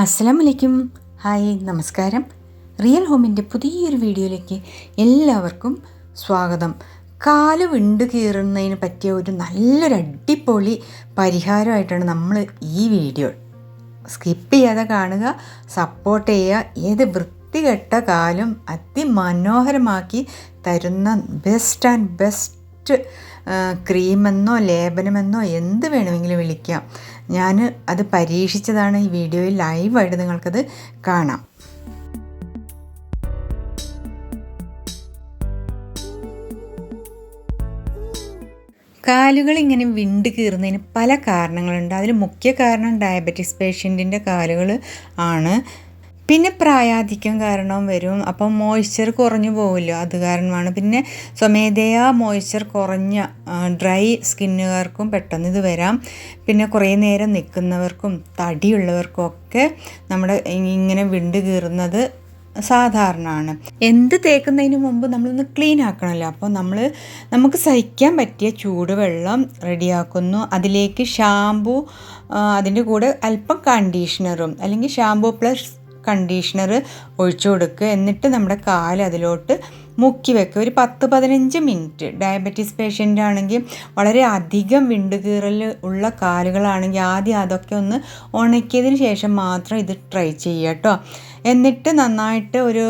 അസ്സലാം വലൈക്കും ഹായ് നമസ്കാരം. റിയൽ ഹോമിന്റെ പുതിയൊരു വീഡിയോയിലേക്ക് എല്ലാവർക്കും സ്വാഗതം. കാൽ വിണ്ട് കീറുന്നതിന് പറ്റിയ ഒരു നല്ലൊരു അടിപൊളി പരിഹാരമായിട്ടാണ് നമ്മൾ ഈ വീഡിയോ സ്കിപ്പ് ചെയ്യാതെ കാണുക സപ്പോർട്ട് ചെയ്യുക ഏത് വൃത്തികെട്ട കാലും അതിമനോഹരമാക്കി തരുന്ന ബെസ്റ്റ് ആൻഡ് ബെസ്റ്റ് ക്രീമെന്നോ ലേപനമെന്നോ എന്ത് വേണമെങ്കിലും വിളിക്കാം. ഞാൻ അത് പരീക്ഷിച്ചതാണ് ഈ വീഡിയോയിൽ ലൈവായിട്ട് നിങ്ങൾക്കത് കാണാം. കാലുകൾ ഇങ്ങനെ വിണ്ട് കീറുന്നതിന് പല കാരണങ്ങളുണ്ട്. അതിൽ മുഖ്യ കാരണം ഡയബറ്റിസ് പേഷ്യന്റിന്റെ കാലുകൾ ആണ്. പിന്നെ പ്രായാധിക്യം കാരണം വരും. അപ്പം മോയ്സ്ചർ കുറഞ്ഞു പോവില്ല. അത് കാരണമാണ്. പിന്നെ സ്വമേധയാ മോയ്സ്ചർ കുറഞ്ഞ ഡ്രൈ സ്കിന്നുകാർക്കും പെട്ടെന്ന് ഇത് വരാം. പിന്നെ കുറേ നേരം നിൽക്കുന്നവർക്കും തടിയുള്ളവർക്കും ഒക്കെ നമ്മുടെ ഇങ്ങനെ വിണ്ട് കീറുന്നത് സാധാരണമാണ്. എന്ത് തേക്കുന്നതിന് മുമ്പ് നമ്മളൊന്ന് ക്ലീൻ ആക്കണമല്ലോ. അപ്പോൾ നമ്മൾ നമുക്ക് സഹിക്കാൻ പറ്റിയ ചൂടുവെള്ളം റെഡിയാക്കുന്നു. അതിലേക്ക് ഷാമ്പു അതിന്റെ കൂടെ അല്പം കണ്ടീഷണറും അല്ലെങ്കിൽ ഷാമ്പു പ്ലസ് കണ്ടീഷണർ ഒഴിച്ചു കൊടുക്കുക എന്നിട്ട് നമ്മുടെ കാൽ അതിലോട്ട് മുക്കി വെക്കുക ഒരു പത്ത് പതിനഞ്ച് മിനിറ്റ്. ഡയബറ്റീസ് പേഷ്യന്റ് ആണെങ്കിൽ വളരെ അധികം വിണ്ടുകീറൽ ഉള്ള കാലുകളാണെങ്കിൽ ആദ്യം അതൊക്കെ ഒന്ന് ഉണക്കിയതിന് ശേഷം മാത്രം ഇത് ട്രൈ ചെയ്യുക കേട്ടോ. എന്നിട്ട് നന്നായിട്ട് ഒരു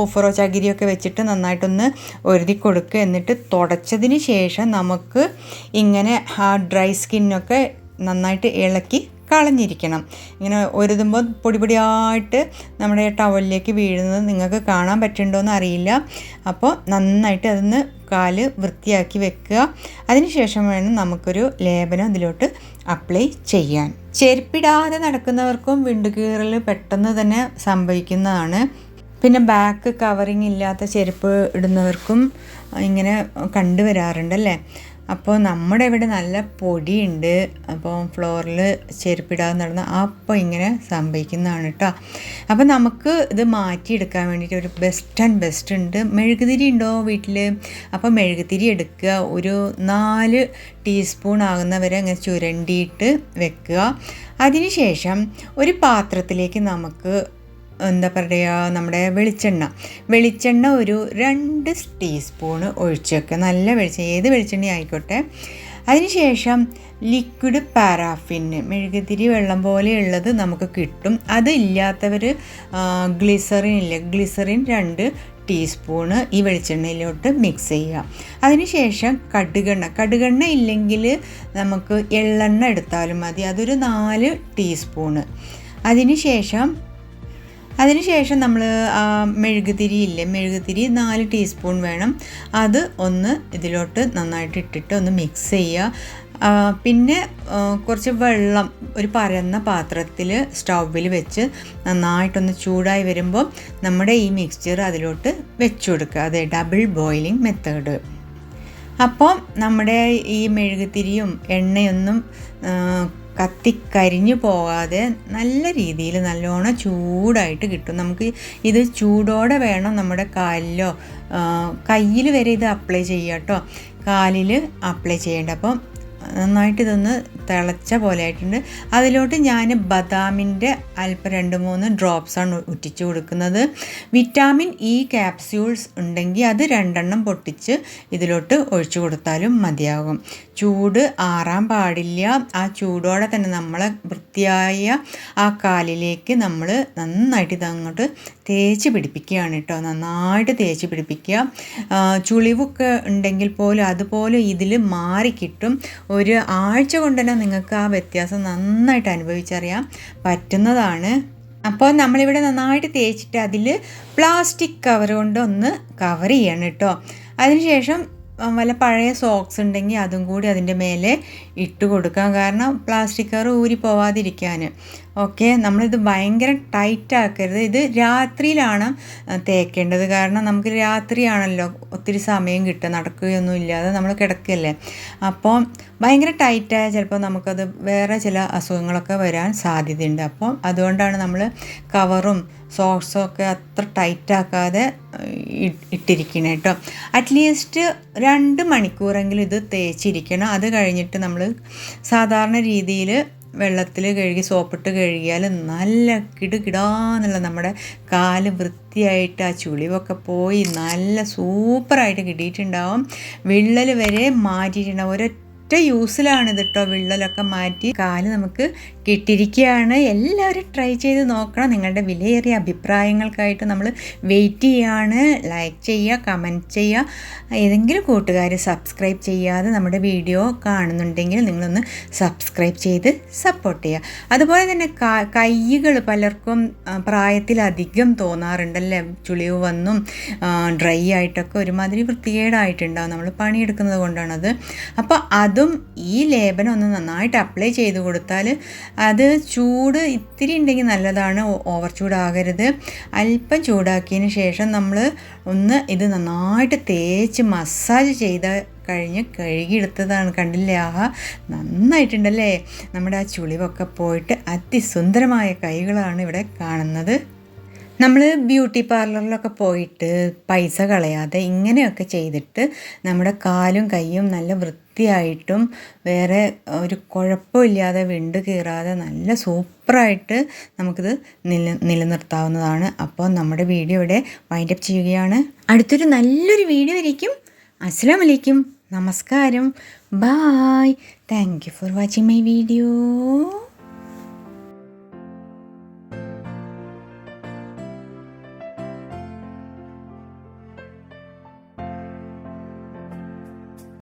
ഓഫറോ ചകിരിയൊക്കെ വെച്ചിട്ട് നന്നായിട്ടൊന്ന് ഒരുതി കൊടുക്കുക എന്നിട്ട് തുടച്ചതിന് ശേഷം നമുക്ക് ഇങ്ങനെ ആ ഡ്രൈ സ്കിന്നൊക്കെ നന്നായിട്ട് ഇളക്കി കളഞ്ഞിരിക്കണം. ഇങ്ങനെ ഒരുതുമ്പോൾ പൊടി പൊടിയായിട്ട് നമ്മുടെ ടവലിലേക്ക് വീഴുന്നത് നിങ്ങൾക്ക് കാണാൻ പറ്റുന്നുണ്ടോയെന്ന് അറിയില്ല. അപ്പോൾ നന്നായിട്ട് അതൊന്ന് കാൽ വൃത്തിയാക്കി വെക്കുക. അതിനുശേഷം വേണം നമുക്കൊരു ലേപനം അതിലോട്ട് അപ്ലൈ ചെയ്യാൻ. ചെരുപ്പിടാതെ നടക്കുന്നവർക്കും വിണ്ടുകീറൽ പെട്ടെന്ന് തന്നെ സംഭവിക്കുന്നതാണ്. പിന്നെ ബാക്ക് കവറിങ് ഇല്ലാത്ത ചെരുപ്പ് ഇടുന്നവർക്കും ഇങ്ങനെ കണ്ടുവരാറുണ്ടല്ലേ അപ്പോൾ നമ്മുടെ ഇവിടെ നല്ല പൊടിയുണ്ട്. അപ്പോൾ ഫ്ലോറിൽ ചെരുപ്പിടാതെ നടന്ന അപ്പോൾ ഇങ്ങനെ സംഭവിക്കുന്നതാണ് കേട്ടോ അപ്പോൾ നമുക്ക് ഇത് മാറ്റിയെടുക്കാൻ വേണ്ടിയിട്ട് ഒരു ബെസ്റ്റ് ആൻഡ് ബെസ്റ്റ് ഉണ്ട്. മെഴുകുതിരി ഉണ്ടോ വീട്ടിൽ അപ്പോൾ മെഴുകുതിരി എടുക്കുക. ഒരു നാല് ടീസ്പൂൺ ആകുന്നവരെ അങ്ങനെ ചുരണ്ടിയിട്ട് വെക്കുക. അതിനുശേഷം ഒരു പാത്രത്തിലേക്ക് നമുക്ക് എന്താ പറയുക നമ്മുടെ വെളിച്ചെണ്ണ. വെളിച്ചെണ്ണ ഒരു രണ്ട് ടീസ്പൂണ് ഒഴിച്ച് വെക്കുക. നല്ല വെളിച്ചെണ്ണ ഏത് വെളിച്ചെണ്ണ ആയിക്കോട്ടെ. അതിനുശേഷം ലിക്വിഡ് പാരാഫിന് മെഴുകുതിരി വെള്ളം പോലെയുള്ളത് നമുക്ക് കിട്ടും. അതില്ലാത്തവർ ഗ്ലിസറിൻ ഇല്ല? ഗ്ലിസറിൻ രണ്ട് ടീസ്പൂണ് ഈ വെളിച്ചെണ്ണയിലോട്ട് മിക്സ് ചെയ്യുക. അതിനുശേഷം കടുകെണ്ണ. കടുകെണ്ണ ഇല്ലെങ്കിൽ നമുക്ക് എള്ളെണ്ണ എടുത്താലും മതി. അതൊരു നാല് ടീസ്പൂണ് അതിനുശേഷം അതിനുശേഷം നമ്മൾ മെഴുകുതിരി ഇല്ലേ? മെഴുകുതിരി നാല് ടീസ്പൂൺ വേണം. അത് ഒന്ന് ഇതിലോട്ട് നന്നായിട്ട് ഇട്ടിട്ട് ഒന്ന് മിക്സ് ചെയ്യുക പിന്നെ കുറച്ച് വെള്ളം ഒരു പരന്ന പാത്രത്തിൽ സ്റ്റൗവിൽ വെച്ച് നന്നായിട്ടൊന്ന് ചൂടായി വരുമ്പോൾ നമ്മുടെ ഈ മിക്സ്ചർ അതിലോട്ട് വെച്ചു കൊടുക്കുക. അതെ ഡബിൾ ബോയിലിംഗ് മെത്തേഡ് അപ്പോൾ നമ്മുടെ ഈ മെഴുകുതിരിയും എണ്ണയൊന്നും കത്തിക്കരിഞ്ഞു പോകാതെ നല്ല രീതിയിൽ നല്ലോണം ചൂടായിട്ട് കിട്ടും. നമുക്ക് ഇത് ചൂടോടെ വേണം നമ്മുടെ കാലിലോ കയ്യിൽ വരെ ഇത് അപ്ലൈ ചെയ്യാം കേട്ടോ കാലിൽ അപ്ലൈ ചെയ്യേണ്ട. അപ്പം നന്നായിട്ട് ഇതൊന്ന് തിളച്ച പോലെ ആയിട്ടുണ്ട് അതിലോട്ട് ഞാൻ ബദാമിന്റെ അല്പം രണ്ട് മൂന്ന് ഡ്രോപ്സാണ് ഉറ്റിച്ച് കൊടുക്കുന്നത്. വിറ്റാമിൻ ഇ ക്യാപ്സ്യൂൾസ് ഉണ്ടെങ്കിൽ അത് രണ്ടെണ്ണം പൊട്ടിച്ച് ഇതിലോട്ട് ഒഴിച്ചു കൊടുത്താലും മതിയാകും. ചൂട് ആറാൻ പാടില്ല. ആ ചൂടോടെ തന്നെ നമ്മളെ വൃത്തിയായ ആ കാലിലേക്ക് നമ്മൾ നന്നായിട്ട് ഇതങ്ങോട്ട് തേച്ച് പിടിപ്പിക്കുകയാണ് കേട്ടോ. നന്നായിട്ട് തേച്ച് പിടിപ്പിക്കുക. ചുളിവൊക്കെ ഉണ്ടെങ്കിൽ പോലും അതുപോലെ ഇതിൽ മാറിക്കിട്ടും ഒരു ആഴ്ച കൊണ്ട് തന്നെ നിങ്ങൾക്ക് ആ വ്യത്യാസം നന്നായിട്ട് അനുഭവിച്ചറിയാൻ പറ്റുന്നതാണ്. അപ്പോൾ നമ്മളിവിടെ നന്നായിട്ട് തേച്ചിട്ട് അതിൽ പ്ലാസ്റ്റിക് കവർ കൊണ്ട് ഒന്ന് കവർ ചെയ്യണം കേട്ടോ. അതിനുശേഷം വല്ല പഴയ സോക്സ് ഉണ്ടെങ്കിൽ അതും കൂടി അതിന്റെ മേലെ ഇട്ട് കൊടുക്കാം. കാരണം പ്ലാസ്റ്റിക് കവർ ഊരി പോവാതിരിക്കാൻ ഓക്കെ നമ്മളിത് ഭയങ്കര ടൈറ്റ് ആക്കരുത്. ഇത് രാത്രിയിലാണ് തേക്കേണ്ടത്. കാരണം നമുക്ക് രാത്രിയാണല്ലോ ഒത്തിരി സമയം കിട്ടുക. നടക്കുകയൊന്നും ഇല്ലാതെ നമ്മൾ കിടക്കല്ലേ. അപ്പോൾ ഭയങ്കര ടൈറ്റായ ചിലപ്പോൾ നമുക്കത് വേറെ ചില അസുഖങ്ങളൊക്കെ വരാൻ സാധ്യതയുണ്ട്. അപ്പോൾ അതുകൊണ്ടാണ് നമ്മൾ കവറും സോക്സും ഒക്കെ അത്ര ടൈറ്റാക്കാതെ ഇട്ടിരിക്കണം കേട്ടോ അറ്റ്ലീസ്റ്റ് രണ്ട് മണിക്കൂറെങ്കിലും ഇത് തേച്ചിരിക്കണം. അത് കഴിഞ്ഞിട്ട് നമ്മൾ സാധാരണ രീതിയിൽ വെള്ളത്തിൽ കഴുകി സോപ്പിട്ട് കഴുകിയാൽ നല്ല കിടുകിടാന്നുള്ള നമ്മുടെ കാൽ വൃത്തിയായിട്ട് ആ ചുളിവൊക്കെ പോയി നല്ല സൂപ്പറായിട്ട് കിട്ടിയിട്ടുണ്ടാവും. വിള്ളൽ വരെ മാറ്റിയിട്ടുണ്ടാവും ഒരൊറ്റ ഒറ്റ യൂസിലാണ് ഇത് കേട്ടോ വിള്ളലൊക്കെ മാറ്റി കാൽ നമുക്ക് കിട്ടിയിരിക്കുകയാണ്. എല്ലാവരും ട്രൈ ചെയ്ത് നോക്കണം. നിങ്ങളുടെ വിലയേറിയ അഭിപ്രായങ്ങൾക്കായിട്ട് നമ്മൾ വെയിറ്റ് ചെയ്യാണ്. ലൈക്ക് ചെയ്യുക കമന്റ് ചെയ്യുക. ഏതെങ്കിലും കൂട്ടുകാർ സബ്സ്ക്രൈബ് ചെയ്യാതെ നമ്മുടെ വീഡിയോ കാണുന്നുണ്ടെങ്കിൽ നിങ്ങളൊന്ന് സബ്സ്ക്രൈബ് ചെയ്ത് സപ്പോർട്ട് ചെയ്യുക. അതുപോലെ തന്നെ കൈകൾ പലർക്കും പ്രായത്തിലധികം തോന്നാറുണ്ടല്ലേ? ചുളിവ് വന്നും ഡ്രൈ ആയിട്ടൊക്കെ ഒരുമാതിരി വൃത്തികേടായിട്ടുണ്ടാവും. നമ്മൾ പണിയെടുക്കുന്നത് കൊണ്ടാണത്. അപ്പോൾ അതും ഈ ലേപനം ഒന്ന് നന്നായിട്ട് അപ്ലൈ ചെയ്ത് കൊടുത്താൽ അത് ചൂട് ഇത്തിരി ഉണ്ടെങ്കിൽ നല്ലതാണ്. ഓവർ ചൂടാകരുത്. അല്പം ചൂടാക്കിയതിന് ശേഷം നമ്മൾ ഒന്ന് ഇത് നന്നായിട്ട് തേച്ച് മസാജ് ചെയ്ത കഴിഞ്ഞ് കഴുകിയെടുത്തതാണ്. കണ്ടില്ലേ? ആഹാ നന്നായിട്ടുണ്ടല്ലേ? നമ്മുടെ ആ ചുളിവൊക്കെ പോയിട്ട് അതിസുന്ദരമായ കൈകളാണ് ഇവിടെ കാണുന്നത്. നമ്മൾ ബ്യൂട്ടി പാർലറിലൊക്കെ പോയിട്ട് പൈസ കളയാതെ ഇങ്ങനെയൊക്കെ ചെയ്തിട്ട് നമ്മുടെ കാലും കൈയും നല്ല വൃത്തിയായിട്ടും വേറെ ഒരു കുഴപ്പമില്ലാതെ വിണ്ട് കീറാതെ നല്ല സൂപ്പറായിട്ട് നമുക്കിത് നില നിലനിർത്താവുന്നതാണ്. അപ്പോൾ നമ്മുടെ വീഡിയോ ഇവിടെ വൈൻഡപ്പ് ചെയ്യുകയാണ്. അടുത്തൊരു നല്ലൊരു വീഡിയോ ആയിരിക്കും. അസ്സാം വലൈക്കും നമസ്കാരം. Bye thank you for watching my video